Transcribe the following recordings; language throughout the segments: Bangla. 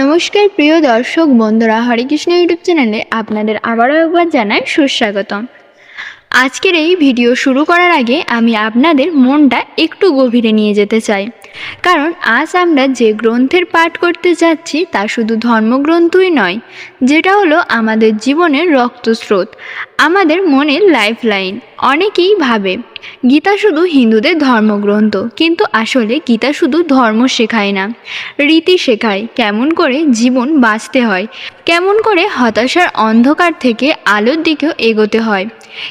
নমস্কার প্রিয় দর্শক বন্ধুরা হরে কৃষ্ণ ইউটিউব চ্যানেলে আপনাদের আবারও একবার জানাই সুস্বাগতম। আজকের এই ভিডিও শুরু করার আগে আমি আপনাদের মনটা একটু গভীরে নিয়ে যেতে চাই। কারণ আজ আমরা যে গ্রন্থের পাঠ করতে যাচ্ছি তা শুধু ধর্মগ্রন্থই নয়, যেটা হলো আমাদের জীবনের রক্তস্রোত, আমাদের মনের লাইফ লাইন অনেকেই ভাবে, গীতা শুধু হিন্দুদের ধর্মগ্রন্থ, কিন্তু আসলে গীতা শুধু ধর্ম শেখায় না। রীতি শেখায়, কেমন করে জীবন বাঁচতে হয়, কেমন করে হতাশার অন্ধকার থেকে আলোর দিকেও এগোতে হয়।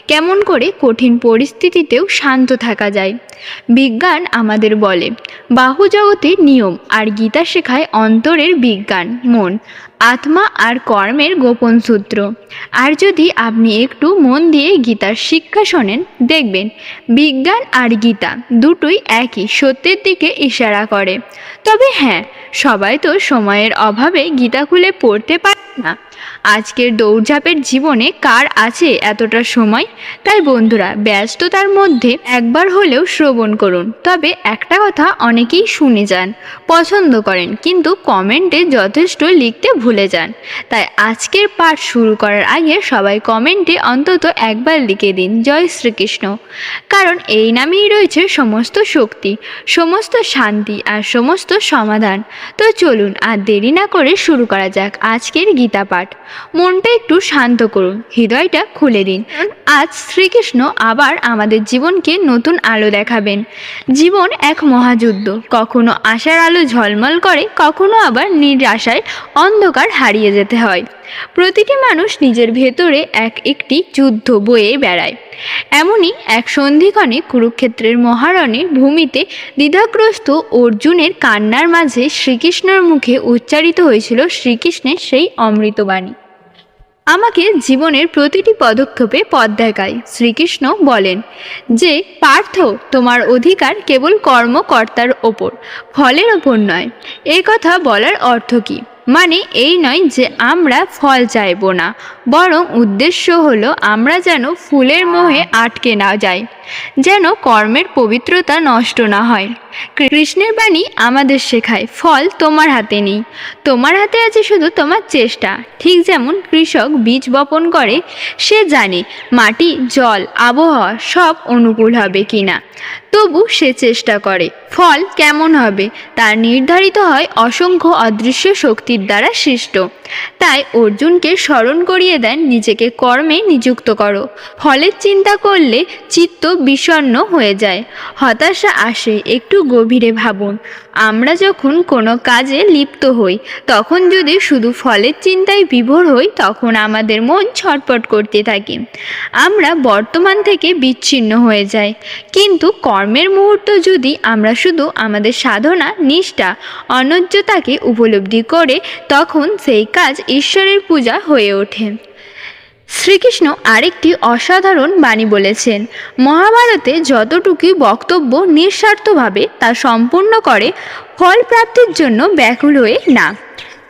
কেমন করে কঠিন পরিস্থিতিতেও শান্ত থাকা যায়। বিজ্ঞান আমাদের বলে, বাহু জগতের নিয়ম আর গীতা শেখায় অন্তরের বিজ্ঞান, মন। আত্মা আর কর্মের গোপন সূত্র। আর যদি আপনি একটু মন দিয়ে গীতার শিক্ষা শোনেন, দেখবেন বিজ্ঞান আর গীতা দুটোই একই সত্যের দিকে ইশারা করে। তবে হ্যাঁ সবাই তো সময়ের অভাবে গীতা খুলে পড়তে পারে না। আজকের দৌড়ঝাঁপের জীবনে কার আছে এতটা সময়? তাই বন্ধুরা, ব্যস্ততার মধ্যে একবার হলেও শ্রবণ করুন। তবে একটা কথা অনেকেই শুনে যান, পছন্দ করেন, কিন্তু কমেন্টে যথেষ্ট লিখতে ভুলে যান। তাই আজকের পাঠ শুরু করার আগে সবাই কমেন্টে অন্তত একবার লিখে দিন, জয় শ্রীকৃষ্ণ। কারণ এই নামেই রয়েছে সমস্ত শক্তি, সমস্ত শান্তি আর সমস্ত সমাধান। তো চলুন আর দেরি না করে শুরু করা যাক আজকের গীতা পাঠ। মনটা একটু শান্ত করুন, হৃদয়টা খুলে দিন। আজ শ্রীকৃষ্ণ আবার আমাদের জীবনকে নতুন আলো দেখাবেন। জীবন এক মহাযুদ্ধ, কখনো আশার আলো ঝলমল করে, কখনো আবার নিরাশায় অন্ধকার হারিয়ে যেতে হয়। প্রতিটি মানুষ নিজের ভেতরে এক একটি যুদ্ধ বয়ে বেড়ায়। এমনই এক সন্ধিক্ষণে কুরুক্ষেত্রের মহারণে ভূমিতে দ্বিধাগ্রস্ত অর্জুনের কান্নার মাঝে শ্রীকৃষ্ণর মুখে উচ্চারিত হয়েছিল শ্রীকৃষ্ণের সেই অমৃতবাণী। আমাকে জীবনের প্রতিটি পদক্ষেপে পথ দেখায়, শ্রীকৃষ্ণ বলেন যে, পার্থ, তোমার অধিকার কেবল কর্মকর্তার ওপর, ফলের ওপর নয়। এই কথা বলার অর্থ কী? মানে এই নয় যে আমরা ফল চাইব না। বরং উদ্দেশ্য হলো আমরা যেন ফুলের মোহে আটকে না যাই, যেন কর্মের পবিত্রতা নষ্ট না হয়। কৃষ্ণের বাণী আমাদের শেখায়, ফল তোমার হাতে নেই। তোমার হাতে আছে শুধু তোমার চেষ্টা। ঠিক যেমন কৃষক বীজ বপন করে, সে জানে মাটি, জল, আবহাওয়া সব অনুকূল হবে কিনা। তবু সে চেষ্টা করে, ফল কেমন হবে তা নির্ধারিত হয় অসংখ্য অদৃশ্য শক্তির দ্বারা সৃষ্ট। তাই অর্জুনকে স্মরণ করিয়ে দেন নিজেকে কর্মে নিযুক্ত করো। ফলের চিন্তা করলে চিত্ত বিষণ্ন হয়ে যায়। হতাশা আসে, একটু গভীরে ভাবুন। আমরা যখন কোনো কাজে লিপ্ত হই, তখন যদি শুধু ফলের চিন্তায় বিভোর হই, তখন আমাদের মন ছটপট করতে থাকে। আমরা বর্তমান থেকে বিচ্ছিন্ন হয়ে যাই। কিন্তু কর্মের মুহূর্ত যদি আমরা শুধু আমাদের সাধনা, নিষ্ঠা অনৈর্যতাকে উপলব্ধি করে, তখন সেই কাজ ঈশ্বরের পূজা হয়ে ওঠে। শ্রীকৃষ্ণ আরেকটি অসাধারণ বাণী বলেছেন, মহাভারতে যতটুকু বক্তব্য নিঃস্বার্থভাবে তা সম্পূর্ণ করে, ফল প্রাপ্তির জন্য ব্যাকুল হয়ে না।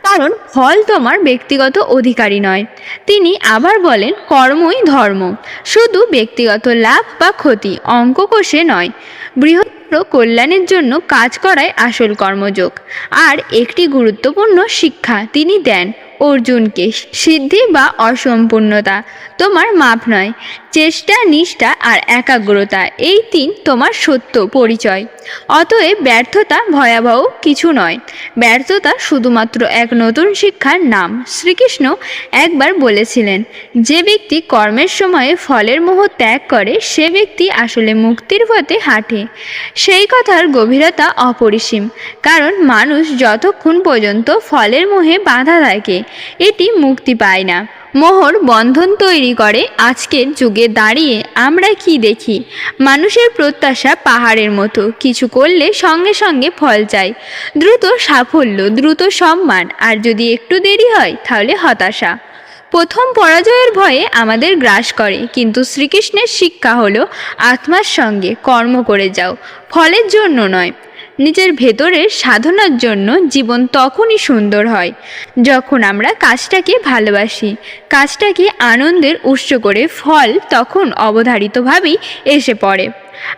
কারণ ফল তোমার ব্যক্তিগত অধিকারী নয়। তিনি আবার বলেন, কর্মই ধর্ম। শুধু ব্যক্তিগত লাভ বা ক্ষতি অঙ্ক কোষে নয়। বৃহত্তর কল্যাণের জন্য কাজ করাই আসল কর্মযোগ। আর একটি গুরুত্বপূর্ণ শিক্ষা তিনি দেন অর্জুনকে সিদ্ধি বা অসম্পূর্ণতা। তোমার মাপ নয়। চেষ্টা, নিষ্ঠা আর একাগ্রতা, এই তিন তোমার সত্য পরিচয়। অতএব ব্যর্থতা ভয়াবহ কিছু নয়। ব্যর্থতা শুধুমাত্র এক নতুন শিক্ষার নাম। শ্রীকৃষ্ণ একবার বলেছিলেন, যে ব্যক্তি কর্মের সময়ে ফলের মোহ ত্যাগ করে, সে ব্যক্তি আসলে মুক্তির পথে হাঁটে। সেই কথার গভীরতা অপরিসীম, কারণ মানুষ যতক্ষণ পর্যন্ত ফলের মোহে বাঁধা থাকে, এটি মুক্তি পায় না। মোহর বন্ধন তৈরি করে আজকের যুগে দাঁড়িয়ে আমরা কি দেখি? মানুষের প্রত্যাশা পাহাড়ের মতো। কিছু করলে সঙ্গে সঙ্গে ফল চাই। দ্রুত সাফল্য, দ্রুত সম্মান, আর যদি একটু দেরি হয়, তাহলে হতাশা। প্রথম পরাজয়ের ভয়ে আমাদের গ্রাস করে, কিন্তু শ্রীকৃষ্ণের শিক্ষা হলো, আত্মার সঙ্গে কর্ম করে যাও। ফলের জন্য নয় নিজের ভেতরের সাধনার জন্য জীবন তখনই সুন্দর হয়, যখন আমরা কাজটাকে ভালোবাসি। কাজটাকে আনন্দের উৎস করে ফল তখন অবধারিতভাবেই এসে পড়ে।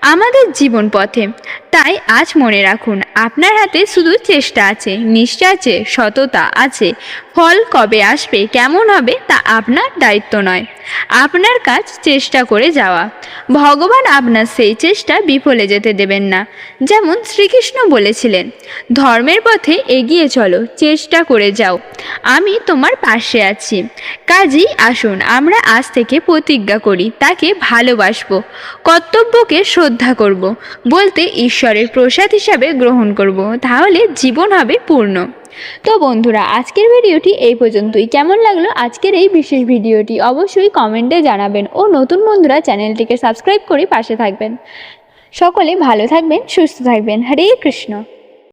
আমাদের জীবন পথে। তাই আজ মনে রাখুন, আপনার হাতে শুধু চেষ্টা আছে নিষ্ঠা আছে, সততা আছে। ফল কবে আসবে, কেমন হবে, তা আপনার দায়িত্ব নয়। আপনার কাজ চেষ্টা করে যাওয়া। ভগবান আপনার সেই চেষ্টা বিফলে যেতে দেবেন না। যেমন শ্রীকৃষ্ণ বলেছিলেন, ধর্মের পথে এগিয়ে চলো, চেষ্টা করে যাও। আমি তোমার পাশে আছি। কাজেই আসুন, আমরা আজ থেকে প্রতিজ্ঞা করি, তাকে ভালোবাসবো। কর্তব্যকে শ্রদ্ধা করব, বলতে ঈশ্বরের প্রসাদ হিসাবে গ্রহণ করব, তাহলে জীবন হবে পূর্ণ। তো বন্ধুরা, আজকের ভিডিওটি এই পর্যন্তই। কেমন লাগল আজকের এই বিশেষ ভিডিওটি অবশ্যই কমেন্টে জানাবেন ও নতুন বন্ধুরা চ্যানেলটিকে সাবস্ক্রাইব করে পাশে থাকবেন। সকলে ভালো থাকবেন, সুস্থ থাকবেন। হরে কৃষ্ণ।